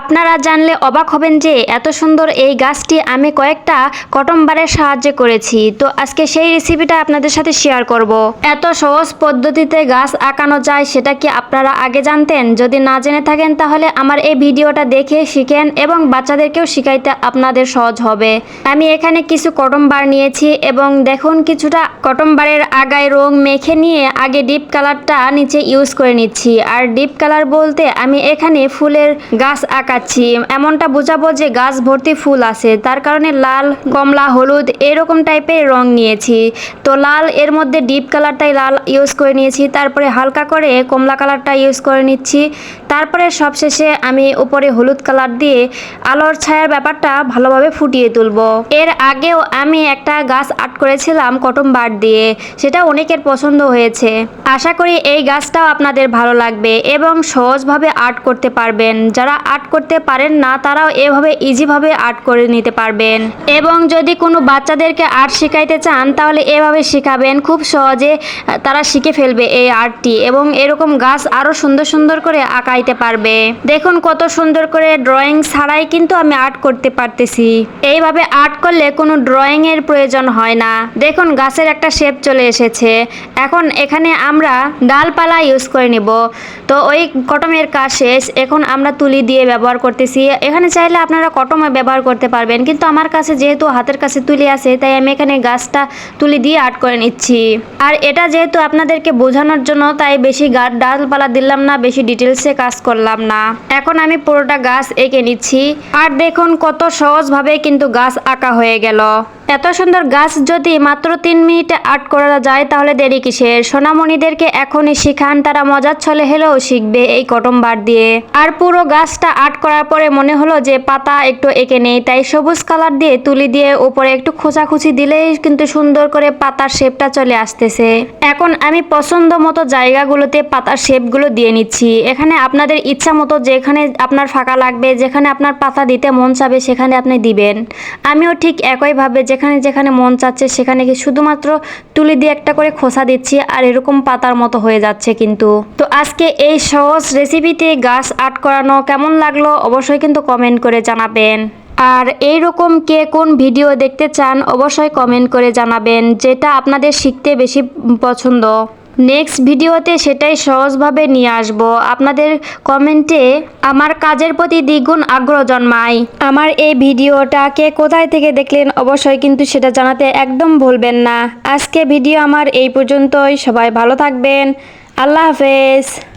আপনারা জানলে অবাক হবেন যে এত সুন্দর এই গাছটি আমি কয়েকটা কটন বারের সাহায্যে করেছি। তো আজকে সেই রেসিপিটা আপনাদের সাথে শেয়ার করব। এত সহজ পদ্ধতিতে গাছ আঁকানো যায়, সেটা কি আপনারা আগে জানতেন? যদি না জেনে থাকেন, তাহলে আমার এই ভিডিওটা দেখে শিখেন এবং বাচ্চাদেরকেও শিখাইতে আপনাদের সহজ হবে। আমি এখানে কিছু কটন বার নিয়েছি এবং দেখুন, কিছুটা কটন বারের আগায় রং মেখে নিয়ে আগে ডিপ কালারটা নিচে ইউজ করে নিচ্ছি। আর ডিপ কালার বলতে আমি এখানে ফুলের গাছ আঁকাচ্ছি এমনটা বোঝাবো যে গাছ ভর্তি ফুল আছে, তার কারণে লাল, কমলা, হলুদ এরকম টাইপের রং নিয়েছি। তো লাল, এর মধ্যে ডিপ কালারটাই লাল ইউজ করে নিয়েছি, তারপরে হালকা করে কমলা কালারটা ইউজ করে নিচ্ছি। তারপরে সবশেষে আমি উপরে হলুদ কালার দিয়ে আলোর ছায়ার ব্যাপারটা ভালোভাবে ফুটিয়ে তুলবো। এর আগেও আমি একটা গাছ আর্ট করেছিলাম কটন বার দিয়ে, সেটা অনেকের পছন্দ হয়েছে। আশা করি এই গাছটাও আপনাদের ভালো লাগবে এবং সহজভাবে আর্ট করতে পারবেন। যারা আর্ট করতে পারেন না, তারাও এভাবে ইজিভাবে আর্ট করে নিতে পারবেন। এবং যদি কোনো বাচ্চাদেরকে আর্ট শেখাইতে চান, তাহলে এভাবে শেখাবেন। খুব সহজে তারা শিখে ফেলবে এই আর্টটি এবং এরকম গাছ আরও সুন্দর সুন্দর করে আঁকাইতে পারবে। দেখুন কত সুন্দর করে ড্রয়িং ছাড়াই কিন্তু আমি আর্ট করতে পারতেছি। এইভাবে আর্ট করলে কোনো ড্রয়িংয়ের প্রয়োজন হয় না। দেখুন গাছের একটা শেপ চলে এসেছে। এখন এখানে আমরা ডালপালা ইউজ করে নিব। তো ওই কটমের কাজ শেষ। এখন আমরা তুলি দিয়ে ব্যবহার করতেছি। এখানে চাইলে আপনারা কটমে ব্যবহার করতে পারবেন। কিন্তু আমার কাছে যেহেতু হাতের কাছে তুলি আছে, তাই আমি এখানে গাছটা তুলি দিয়ে আর্ট করে নিচ্ছি। আর এটা যেহেতু আপনাদেরকে বোঝানোর জন্য, তাই বেশি গাছ ডালপালা দিলাম না, বেশি ডিটেলসে কাজ করলাম না। এখন আমি পুরোটা গাছ এঁকে নিচ্ছি। আর দেখুন কত সহজভাবে কিন্তু গাছ আঁকা হয়ে গেল। এত সুন্দর গাছ যদি মাত্র তিন মিনিটে আর্ট করা যায়, তাহলে দেরি কিসের? সোনামণিদেরকে এখনই শিখান, তারা মজার ছলে হেলেও শিখবে এই কটন বার দিয়ে। আর পুরো গাছটা আর্ট করার পরে মনে হলো যে পাতা একটু এঁকে নেই, তাই সবুজ কালার দিয়ে তুলি দিয়ে উপরে একটু খোঁচাখুচি দিলেই কিন্তু সুন্দর করে পাতার শেপটা চলে আসতেছে। এখন আমি পছন্দ মতো জায়গাগুলোতে পাতার শেপগুলো দিয়ে নিচ্ছি। এখানে আপনাদের ইচ্ছা মতো যেখানে আপনার ফাঁকা লাগবে, যেখানে আপনার পাতা দিতে মন চাবে, সেখানে আপনি দিবেন। আমিও ঠিক একইভাবে যেখানে যেখানে মন চাচ্ছে সেখানে কি শুধুমাত্র তুলি দিয়ে একটা করে খোসা দিচ্ছি আর এরকম পাতার মতো হয়ে যাচ্ছে কিন্তু। তো আজকে এই সহজ রেসিপিতে গাছ আর্ট করানো কেমন লাগল অবশ্যই কিন্তু কমেন্ট করে জানাবেন। আর এই রকম কে কোন ভিডিও দেখতে চান অবশ্যই কমেন্ট করে জানাবেন, যেটা আপনাদের শিখতে বেশি পছন্দ। নেক্সট ভিডিওতে সেটাই সহজভাবে নিয়ে আসব। আপনাদের কমেন্টে, আমার কাজের প্রতি দ্বিগুণ আগ্রহ জন্মায়। আমার এই ভিডিওটা কে কোথায় থেকে দেখলেন অবশ্যই কিন্তু সেটা জানাতে একদম ভুলবেন না। আজকে ভিডিও আমার এই পর্যন্তই। সবাই ভালো থাকবেন। আল্লাহ হাফেজ।